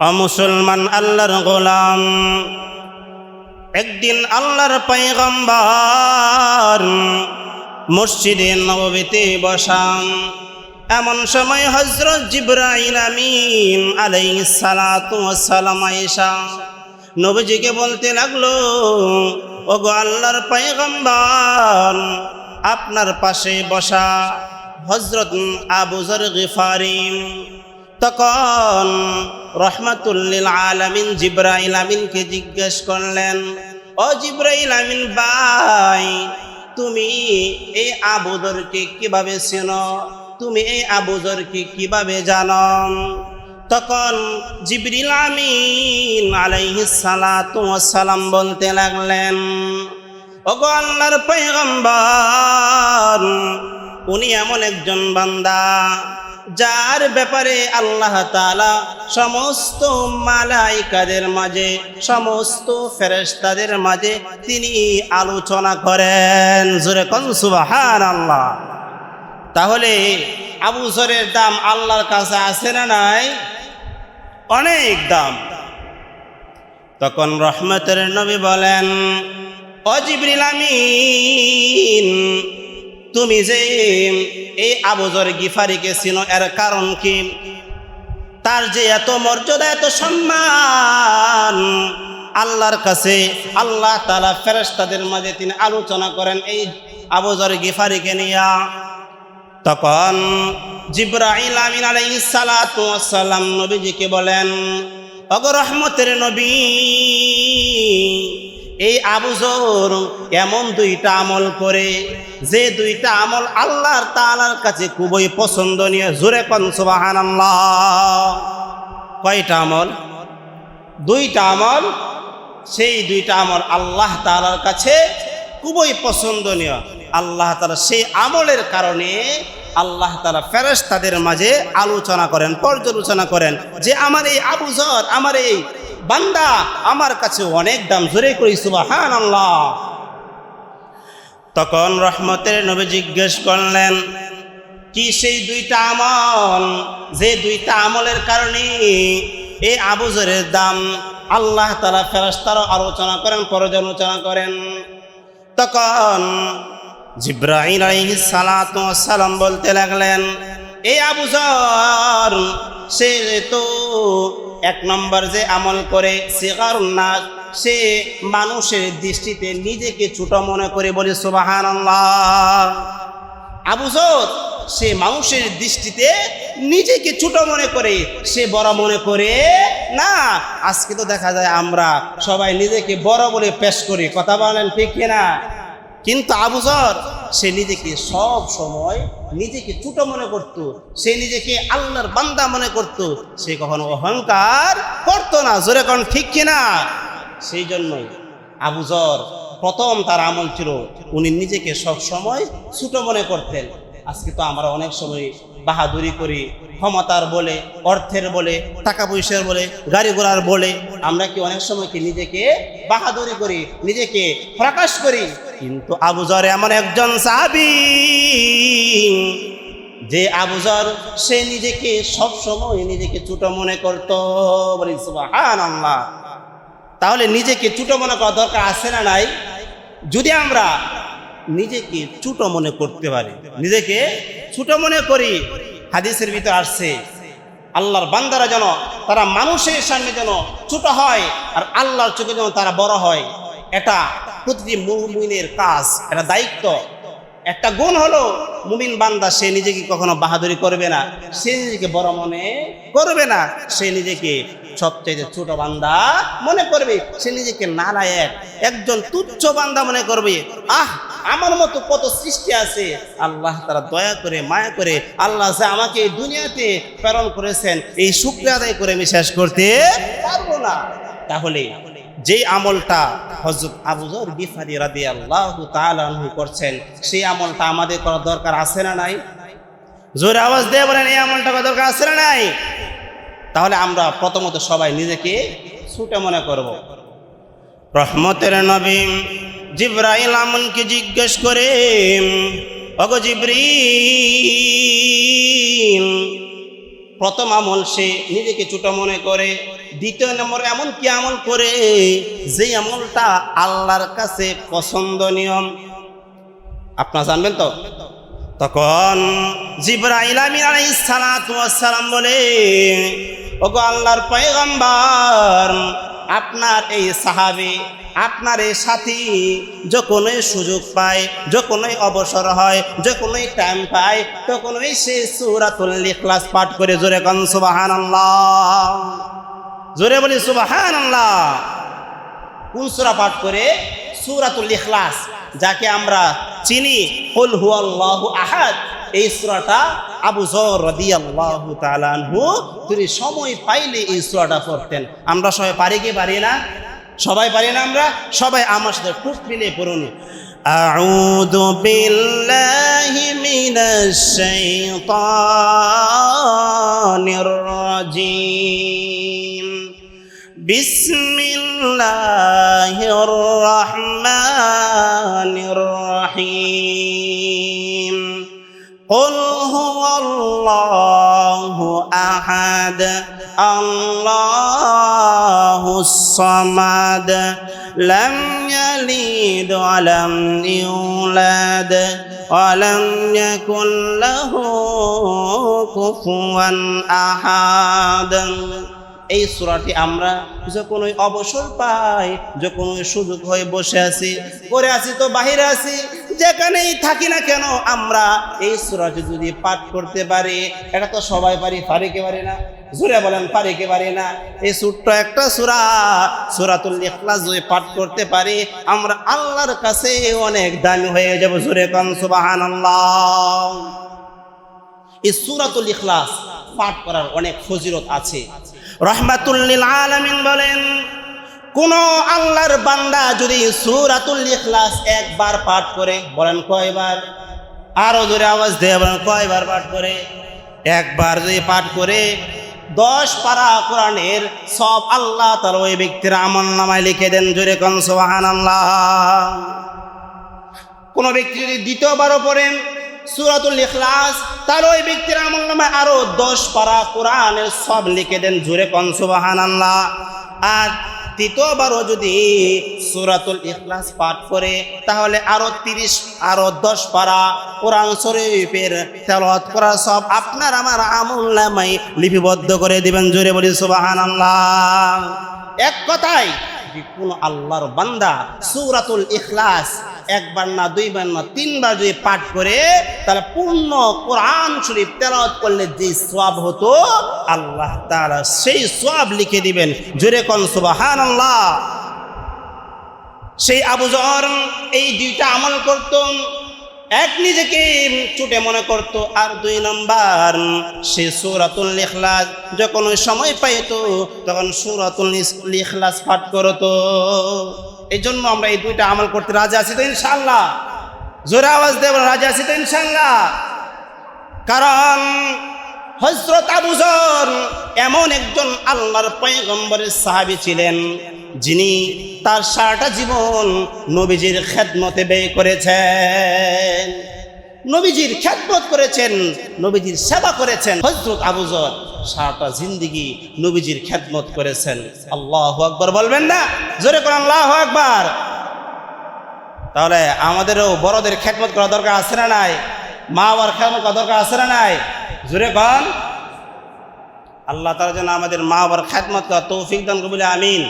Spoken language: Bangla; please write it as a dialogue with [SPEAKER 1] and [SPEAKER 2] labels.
[SPEAKER 1] অমুসলমান আল্লাহর গোলাম। একদিন আল্লাহর পাইগম্বার মসজিদে নববীতে বসান। এমন সময় হজরত জিব্রাইল আমিন ওয়াস সালাম আয়েশা নবীজিকে বলতে লাগল, ওগো আল্লাহর পাইগম্বার আপনার পাশে বসা হজরত আবু জর গিফারি তখন রহমাতুল্লিল আলামিন জিব্রাইল আমিনকে জিজ্ঞেস করলেন, ও জিব্রাইল আমিন ভাই, তুমি এই আবুদরকে কীভাবে চেনো? তুমি এই আবুদরকে কীভাবে জানো? তখন জিবরিল আমিন সালাম বলতে লাগলেন, ওগো আল্লাহর পয়গম্বর, উনি এমন একজন বান্দা যার ব্যাপারে আল্লাহ তাআলা সমস্ত মালাইকাদের মাঝে, সমস্ত ফেরেস্তাদের মাঝে তিনি আলোচনা করেন। জোরে কন সুবহান আল্লাহ তাহলে আবু জরের দাম আল্লাহর কাছে আছে না নাই? অনেক দাম। তখন রহমতের নবী বলেন অজিবরিল আমিন তুমি যে এই আবুজর গিফারিকে চিনো এর কারণ কি? তার যে এত মর্যাদা, এত সম্মান, আল্লাহর কাছে আল্লাহ তালা ফেরেশতাদের মাঝে তিনি আলোচনা করেন এই আবুজর গিফারিকে নিয়া। তখন জিব্রাইল আমিন আলাইহিস সালাতু ওয়াস নবীজিকে বলেন অগ রহমতের নবী এই আবুজর এমন দুইটা আমল করে, যে দুইটা আমল আল্লাহর তালার কাছে খুবই পছন্দনীয়। জোরে কন, সুবহানাল্লাহ। কয়টা আমল? দুইটা আমল, সেই দুইটা আমল আল্লাহ তালার কাছে খুবই পছন্দনীয়। আল্লাহ তাআলা সেই আমলের কারণে আল্লাহ তালা ফেরেস তাদের মাঝে আলোচনা করেন, পর্যালোচনা করেন, যে আমার এই আবুজর আমার এই বান্দা, আমার কাছে অনেক দাম, জোরে করি সুবাহান আল্লাহ তখন রহমতের নবী জিজ্ঞেস করলেন, কি সেই দুইটা আমল? যে দুইটা আমলের কারণে এই আবুজরের দাম আল্লাহ তালা ফেরস্তারও আলোচনা করেন পর্যালোচনা করেন? তখন জিব্রাহিম ওয়াস সালাম বলতে লাগলেন এই আবুজর সে তো এক নম্বর যে আমল করে সিগার না সে মানুষের দৃষ্টিতে নিজেকে ছোট মনে করে বলে সুবাহান আবুজর সে মানুষের দৃষ্টিতে নিজেকে ছোট মনে করে, সে বড় মনে করে না। আজকে তো দেখা যায় আমরা সবাই নিজেকে বড় বলে পেশ করি, কথা বলেন ঠিক কিনা? কিন্তু আবুজর সে নিজেকে সব সময় নিজেকে ছোট মনে করত, সে নিজেকে আল্লাহর বান্দা মনে করত, সে কখনো অহংকার করত না, জোরে কোন ঠিক কিনা? সেই জন্যই আবুজর প্রথম তার আমল ছিল, উনি নিজেকে সব সময় ছোট মনে করতেন। আজকে তো আমরা অনেক সময় বাহাদুরি করি, ক্ষমতার বলে, অর্থের বলে, টাকা পয়সার বলে, গাড়ি ঘোড়ার বলে। আমরা কি অনেক সময় কি নিজেকে বাহাদুরি করি, নিজেকে প্রকাশ করি? কিন্তু আবুজর এমন একজন সাহাবি, যে আবুজর সে নিজেকে সব সময় নিজেকে ছোট মনে করত। বলি তাহলে নিজেকে ছোট মনে করা দরকার আছে না নাই? যদি আমরা নিজেকে ছোট মনে করতে পারি। নিজেকে ছোট মনে করি। হাদিসের ভিতরে আসছে, আল্লাহর বান্দারা যেন তারা মানুষের সামনে যেন ছোট হয় আর আল্লাহর চোখে যেন তারা বড় হয়। এটা প্রতিটি মুমিনের কাজ, এটা দায়িত্ব। একটা গুণ হলো মুমিন বান্দা, সে নিজেকে কখনো বাহাদুরি করবে না। সে নিজেকে বড় মনে করবে না। সে নিজেকে সবচেয়ে ছোট বান্দা মনে করবে। সে নিজেকে নালায়ক একজন তুচ্ছ বান্দা মনে করবে। আহ, আমার মতো কত সৃষ্টি আছে। আল্লাহ তারা দয়া করে, মায়া করে আল্লাহ যে আমাকে এই দুনিয়াতে প্রেরণ করেছেন, এই শুক্রিয়া আদায় করে আমি শেষ করতে পারব না। তাহলে যে আমলটা হজরত আবুজর গিফারি রাদি আল্লাহ তালু করছেন, সেই আমলটা আমাদের করার দরকার আছে না নাই? জোরে আওয়াজ দিয়ে বলেন, এই আমলটা করার দরকার আছে না নাই? তাহলে আমরা প্রথমত সবাই নিজেকে ছুটে মনে করব। রহমতের নবী জিব্রাইল আমনকে জিজ্ঞেস করে অগ জিব্রিল প্রথম আমল সে নিজেকে ছোট মনে করে, দ্বিতীয় নম্বরে এমন কি আমল করে যে আমলটা আল্লাহর কাছে পছন্দ নিয়ম আপনারা জানবেন তো? তখন জিব্রাইল সালাম বলে, ওগো আল্লাহর পয়গম্বর আপনার এই সাহাবী, আপনার এই সাথী যখনই সুযোগ পায়, যখনই অবসর হয়, যখনই টাইম পায়, তখনই সে সূরাতুল ইখলাস পাঠ করে জোরে কান, সুবহানাল্লাহ। জোরে বলি, সুবহানাল্লাহ। কোন সূরা পাঠ করে? সূরাতুল ইখলাস, যাকে আমরা চিনি, কুল হুয়াল্লাহু আহাদ। এই সূরাটা আবু যর রাদিয়াল্লাহু তাআলা আনহু তিনি সময় পাইলে এই সূরাটা পড়তেন আমরা সবাই পারি কি পারি না সবাই পারি না আমরা সবাই আমার সাথে টুক মিলে পড়ুন أعوذ بالله من الشيطان الرجيم بسم احد الله الصمد لم يلد ولم يولد ولم يكن له كفوا احد এই সূরাটি আমরা যখন ওই অবসর পাই যখন ওই সুযোগ হয়ে বসে আছি করে আছি তো বাহিরে আছি যেখানেই থাকি না কেন আমরা এই সূরাটি যদি পাঠ করতে পারি এটা তো সবাই পারি পারি কে পারি না জোরে বলেন, পারি কে পারি না? এই ছোট্ট একটা সুরা, সূরাতুল ইখলাস যদি পাঠ করতে পারি, আমরা আল্লাহর কাছে অনেক দামি হয়ে যাব, জোরে কান, সুবহানাল্লাহ। এই সূরাতুল ইখলাস পাঠ করার অনেক ফজিলত আছে। রহমাতুল্লিল আলামিন বলেন, কোন আল্লাহর বান্দা যদি সূরাতুল ইখলাস একবার পাঠ করে, বলেন কয়বার? আরও জোরে আওয়াজ দেয় বলেন, কয়বার পাঠ করে? একবার যদি পাঠ করে দশ পারা কোরআনের সব আল্লাহ তার ওই ব্যক্তির আমল নামায় লিখে দেন, জোরে কন সোহান আল্লাহ কোনো ব্যক্তি যদি দ্বিতীয়বারও পড়েন সুরাতুল ইখলাস তার ওই ব্যক্তির আমল নামায় আরও দশ পারা কোরআনের সব লিখে দেন, জোরে কন সোহান আল্লাহ আর তৃতীয়বারও যদি সুরাতুল ইখলাস পাঠ করে, তাহলে আরও তিরিশ, আরও দশ পারা কোরআন শরীফের তেলত করা সব আপনার আমার আমল নামাই লিপিবদ্ধ করে দিবেন। জোরে বলি সুবাহান আল্লাহ এক কথায় যে কোন আল্লাহর বান্দা সুরাতুল ইখলাস একবার না, দুইবার না, তিনবার যদি পাঠ করে, তাহলে পূর্ণ কোরআন শরীফ তেলাওয়াত করলে যে সব হতো, আল্লাহ তারা সেই সব লিখে দিবেন। জোরে কোন সুবহানাল্লাহ। সেই আবু জহর এই দুইটা আমল করত। এক নিজেকে চুটে মনে করত আর দুই নম্বর। সে সুরাতুল ইখলাস যখন ওই সময় পাইতো, তখন সুরাতুল ইখলাস পাঠ করতো। এই জন্য আমরা এই দুইটা আমল করতে রাজি আছি তো ইনশাল্লাহ জোরে আওয়াজ দেব রাজি আছি তো ইনশাল্লাহ কারণ হজরত আবুজর এমন একজন আল্লাহর পয়গম্বরের সাহাবি ছিলেন, যিনি তার সারাটা জীবন নবীজির খেদমতে ব্যয় করেছেন। নবীজির খ্যাতমত করেছেন, নবীজির সেবা করেছেন। হজরত আবুজর সারাটা জিন্দিগি নবীজির খ্যাতমত করেছেন। আল্লাহ আকবর বলবেন না? জোরে করেন আল্লাহ আকবর। তাহলে আমাদেরও বড়দের খ্যাতমত করা দরকার আছে না নাই? মা বাবার খ্যাতমত করা দরকার আছে না নাই? জোরে কন আল্লাহ তারা যেন আমাদের মা বাবার খ্যাতমত তৌফিক দান কবিলে আমিন।